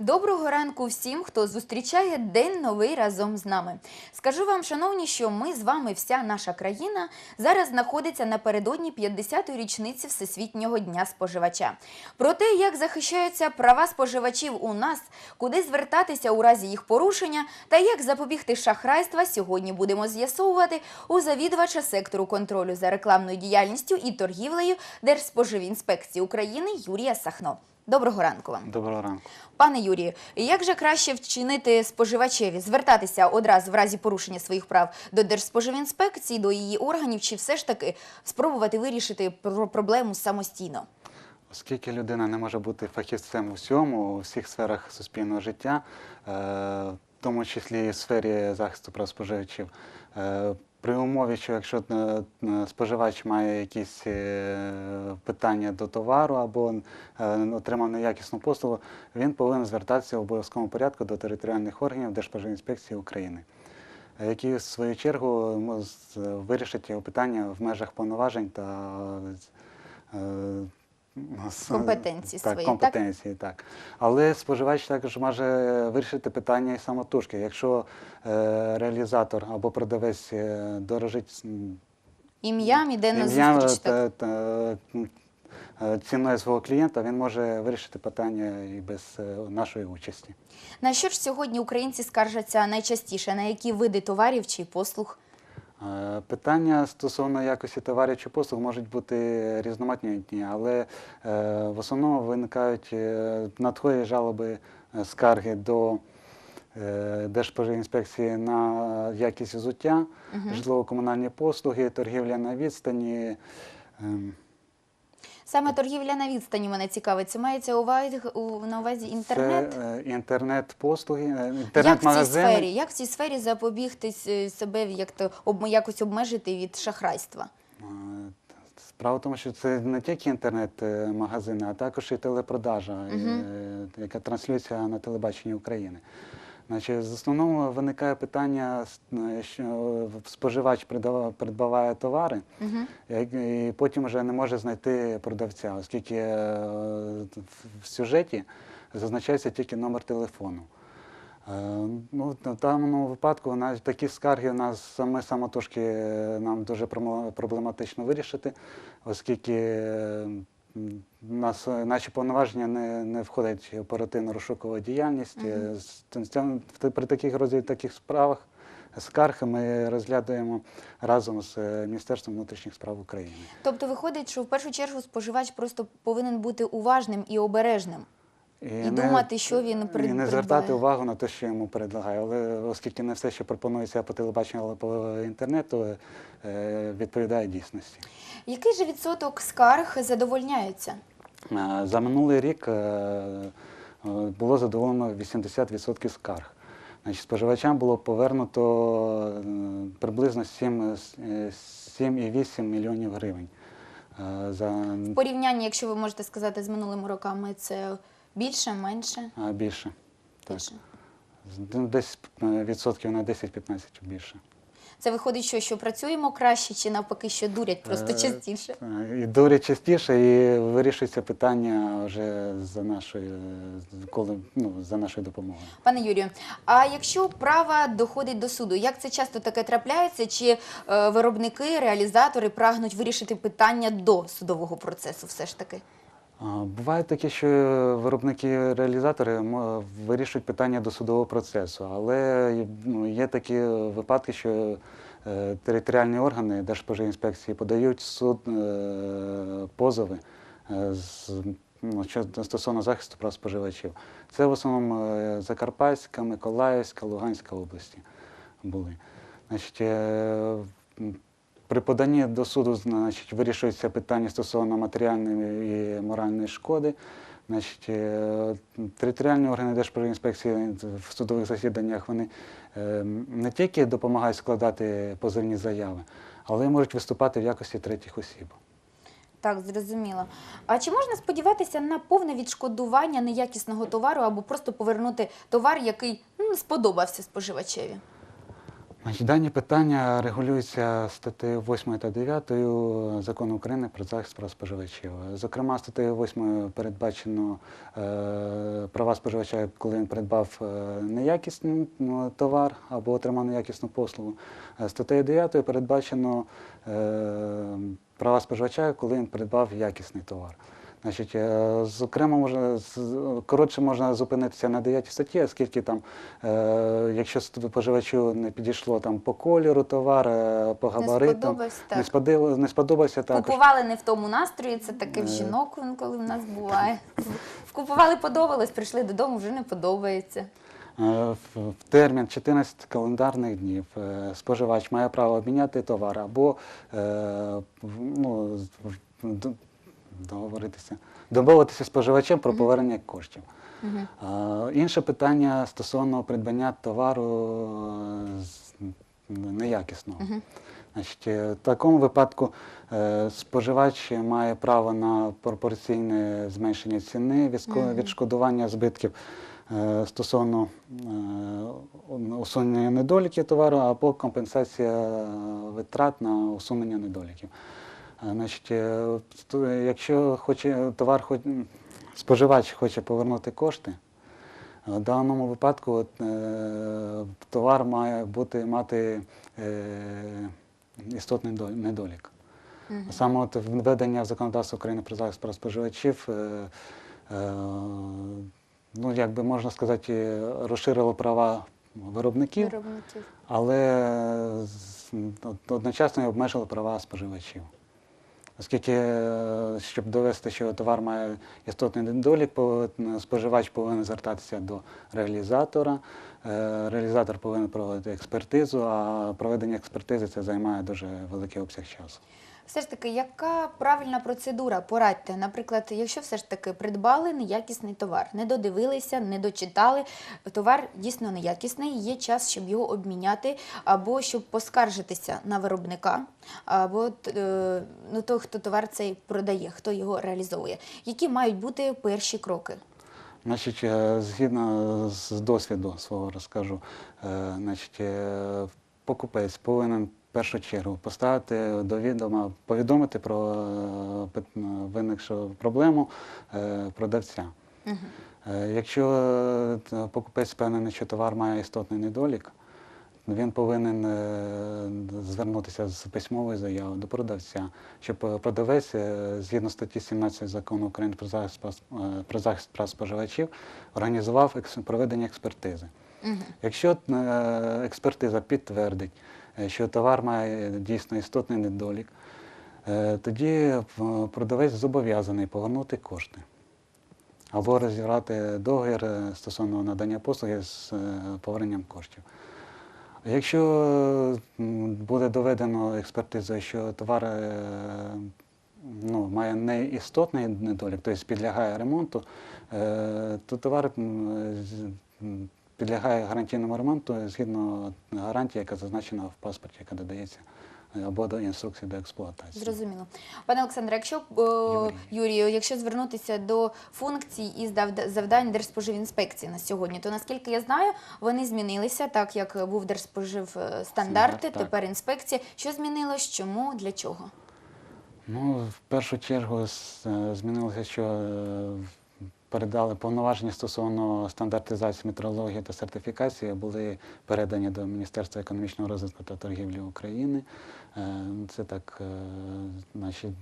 Доброго ранку всім, хто зустрічає день новий разом з нами. Скажу вам, шановні, що ми з вами, вся наша країна, зараз знаходиться напередодні 50-ї річниці Всесвітнього дня споживача. Про те, як захищаються права споживачів у нас, куди звертатися у разі їх порушення та як запобігти шахрайства, сьогодні будемо з'ясовувати у завідувача сектору контролю за рекламною діяльністю і торгівлею Держспоживінспекції України Юрія Сахно. Доброго ранку вам. Доброго ранку. Пане Юрію, як же краще вчинити споживачеві? Звертатися одразу в разі порушення своїх прав до Держспоживінспекції, до її органів, чи все ж таки спробувати вирішити проблему самостійно? Оскільки людина не може бути фахівцем у всьому, у всіх сферах суспільного життя, е, в тому числі і в сфері захисту прав споживачів, е, при умові, що якщо е, е, споживач має якісь е, питання до товару або отримав неякісну послугу, він повинен звертатися в обов'язковому порядку до територіальних органів Держспоживінспекції України. Які в свою чергу вирішать його питання в межах повноважень та Компетенції так, свої, компетенції, так? Але споживач також може вирішити питання і самотужки. Якщо е, реалізатор або продавець е, дорожить Ім'ям іде на ім'ям зустріч. та, та, е, ціною свого клієнта, він може вирішити питання і без е, нашої участі. На що ж сьогодні українці скаржаться найчастіше? На які види товарів чи послуг? Е, Питання стосовно якості товарів чи послуг можуть бути різноманітні, але е, в основному виникають е, надходять жалоби, скарги до Держспоживінспекції на якість взуття, житлово-комунальні послуги, торгівля на відстані. Саме торгівля на відстані мене цікавить. Це мається увазі, на увазі інтернет? Це е, інтернет-послуги, е, Як в цій сфері? Як в цій сфері запобігти себе, як то об, якось обмежити від шахрайства? Е, Справа в тому, що це не тільки інтернет-магазини, а також і телепродажа, е, яка транслюється на телебаченні України. Значить, з основному виникає питання, е, що споживач придава- придбаває товари, як- і потім вже не може знайти продавця, оскільки е, в- сюжеті зазначається тільки номер телефону. Е, Ну, в даному випадку навіть такі скарги у нас саме самотужки е, нам дуже проблематично вирішити, оскільки е, нас, наші повноваження не, не входять в оперативно-розшукова діяльність. Цим- в- При таких розгляді таких справах скарги ми розглядаємо разом з е, Міністерством внутрішніх справ України. Тобто виходить, що в першу чергу споживач просто повинен бути уважним і обережним. І думати, що він І не звертати увагу на те, що йому предлагає. Але оскільки не все, що пропонується по телебаченню або по інтернету, е, відповідає дійсності. Який же відсоток скарг задовольняються? Е, За минулий рік е, е, було задоволено 80% скарг. Значить, споживачам було повернуто е, приблизно 7, е, 7,8 мільйонів гривень. Е, За В порівнянні, якщо ви можете сказати, з минулими роками, це більше, менше? а, більше. Так. Більше. Ну, Десь е, відсотків на 10-15 більше. Це виходить, що, що працюємо краще, чи навпаки, що дурять просто Е, частіше? Е, І дурять частіше, і вирішується питання вже за нашою, коли, ну, за нашою допомогою. Пане Юрію, а якщо права доходить до суду, як це часто таке трапляється? Чи виробники, реалізатори прагнуть вирішити питання до судового процесу все ж таки? Буває таке, що виробники-реалізатори вирішують питання до судового процесу, але ну, є такі випадки, що е, територіальні органи Держспоживінспекції подають суд е, позови е, з, ну, стосовно захисту прав споживачів. Це в основному Закарпатська, Миколаївська, Луганська області були. Значить, при поданні до суду значить, вирішується питання стосовно матеріальної і моральної шкоди. Значить, е, територіальні органи Держпроінспекції в судових засіданнях вони е, не тільки допомагають складати позовні заяви, але й можуть виступати в якості третіх осіб. Так, зрозуміло. А чи можна сподіватися на повне відшкодування неякісного товару або просто повернути товар, який ну, сподобався споживачеві? Дані питання регулюються статтею 8 та 9 закону України про захист прав споживачів. Зокрема, статтею 8 передбачено е, права споживача, коли він придбав е, неякісний ну, товар або отримав неякісну послугу. Е, Статтею 9 передбачено права споживача, коли він придбав якісний товар. Значить, е, зокрема, можна коротше можна зупинитися на 9 статті, оскільки там, е, якщо споживачу не підійшло там по кольору товар, е, по габаритам, не, сподив- не сподобався також. Купували не в тому настрої, це таке в жінок, коли в нас буває. Вкупували, подобалось, прийшли додому, вже не подобається. В термін 14 календарних днів споживач має право обміняти товар або ну, договоритися, домовитися з споживачем про повернення коштів. Е, Інше питання стосовно придбання товару е, з- неякісного. Значить, е, в такому випадку е, споживач має право на пропорційне зменшення ціни, відско- відшкодування збитків е, стосовно е, усунення недоліків товару або компенсація е, витрат на усунення недоліків. Е, Значить, е, якщо хоче товар, хоч- споживач хоче повернути кошти, в даному випадку от, е, товар має бути мати е, істотний до- недолік. Саме от введення в законодавство України про захист прав споживачів, е, е, ну якби можна сказати, розширило права виробників, Виробників. але одночасно і обмежило права споживачів. Оскільки, е, щоб довести, що товар має істотний недолік, споживач повинен звертатися до реалізатора. Е, Реалізатор повинен проводити експертизу, а проведення експертизи це займає дуже великий обсяг часу. Все ж таки, яка правильна процедура? Порадьте. Наприклад, якщо все ж таки придбали неякісний товар, не додивилися, не дочитали, товар дійсно неякісний, є час, щоб його обміняти, або щоб поскаржитися на виробника, або е, ну, той, хто товар цей продає, хто його реалізовує. Які мають бути перші кроки? Значить, е, згідно з досвіду свого розкажу, е, значить, покупець повинен в першу чергу поставити до відома, повідомити про е, виникшу проблему е, продавця. Е, Якщо покупець впевнений, що товар має істотний недолік, він повинен звернутися з письмовою заявою до продавця, щоб продавець, згідно статті 17 закону України про захист прав споживачів, організував проведення експертизи. Якщо е, експертиза підтвердить, е, що товар має дійсно істотний недолік, е, тоді продавець зобов'язаний повернути кошти або розірвати договір стосовно надання послуги з поверненням коштів. Якщо буде доведено експертизою, що товар ну, має неістотний недолік, тобто підлягає ремонту, то товар підлягає гарантійному ремонту згідно гарантії, яка зазначена в паспорті, яка додається, е, або до інструкції до експлуатації. Зрозуміло. Пане Олександре, якщо е, Юрій. Юрію, якщо звернутися до функцій і завдань Держспоживінспекції на сьогодні, то наскільки я знаю, вони змінилися, так як був Держспоживстандарти, Стандарт, тепер інспекція. Що змінилось? Чому? Для чого? Ну, в першу чергу е, змінилося, що е, передали повноваження стосовно стандартизації метрології та сертифікації, були передані до Міністерства економічного розвитку та торгівлі України. Е, Це так, е, наші,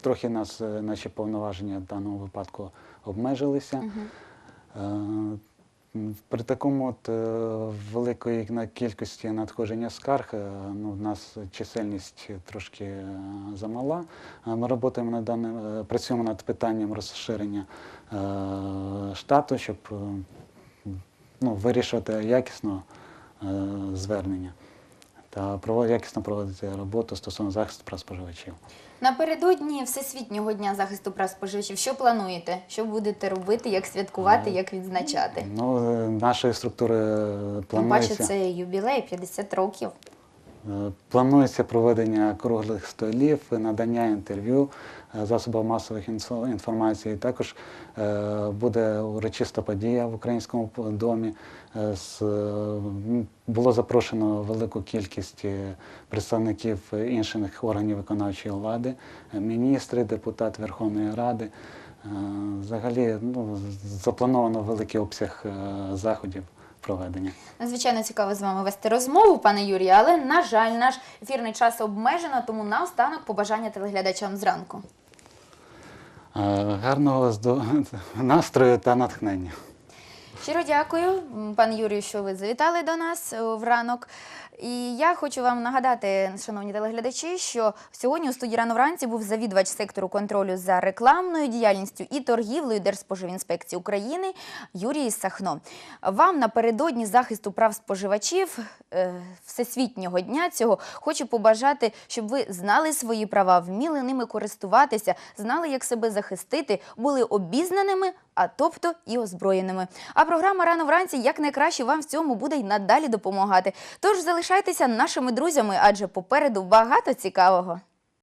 трохи нас, е, наші повноваження в даному випадку обмежилися. Е, м, При такому от, е, великої кількості надходження скарг е, ну, в нас чисельність трошки е, замала. Ми працюємо над, даним, працюємо над питанням розширення штату, щоб ну, вирішувати якісно звернення та якісно проводити роботу стосовно захисту прав споживачів. Напередодні Всесвітнього дня захисту прав споживачів. Що плануєте? Що будете робити? Як святкувати? Як відзначати? Ну, е, нашої структури е, Тим це юбілей 50 років. Е, Планується проведення круглих столів, надання інтерв'ю е, засобам масових інформації. Також е, буде урочиста подія в українському домі. Було запрошено велику кількість представників інших органів виконавчої влади, міністри, депутат Верховної Ради. Взагалі ну, заплановано великий обсяг заходів проведення. Надзвичайно цікаво з вами вести розмову, пане Юрію, але на жаль, наш ефірний час обмежено, тому наостанок побажання телеглядачам зранку. Е, Гарного здо- настрою та натхнення. Щиро дякую, м, пане Юрію, що ви завітали до нас е, в ранок. І я хочу вам нагадати, шановні телеглядачі, що сьогодні у студії рано вранці був завідувач сектору контролю за рекламною діяльністю і торгівлею Держспоживінспекції України Юрій Сахно. Вам напередодні захисту прав споживачів е, Всесвітнього дня цього хочу побажати, щоб ви знали свої права, вміли ними користуватися, знали, як себе захистити, були обізнаними, а тобто і озброєними. А програма рано вранці як найкраще вам в цьому буде й надалі допомагати. Тож залишайтеся нашими друзями, адже попереду багато цікавого.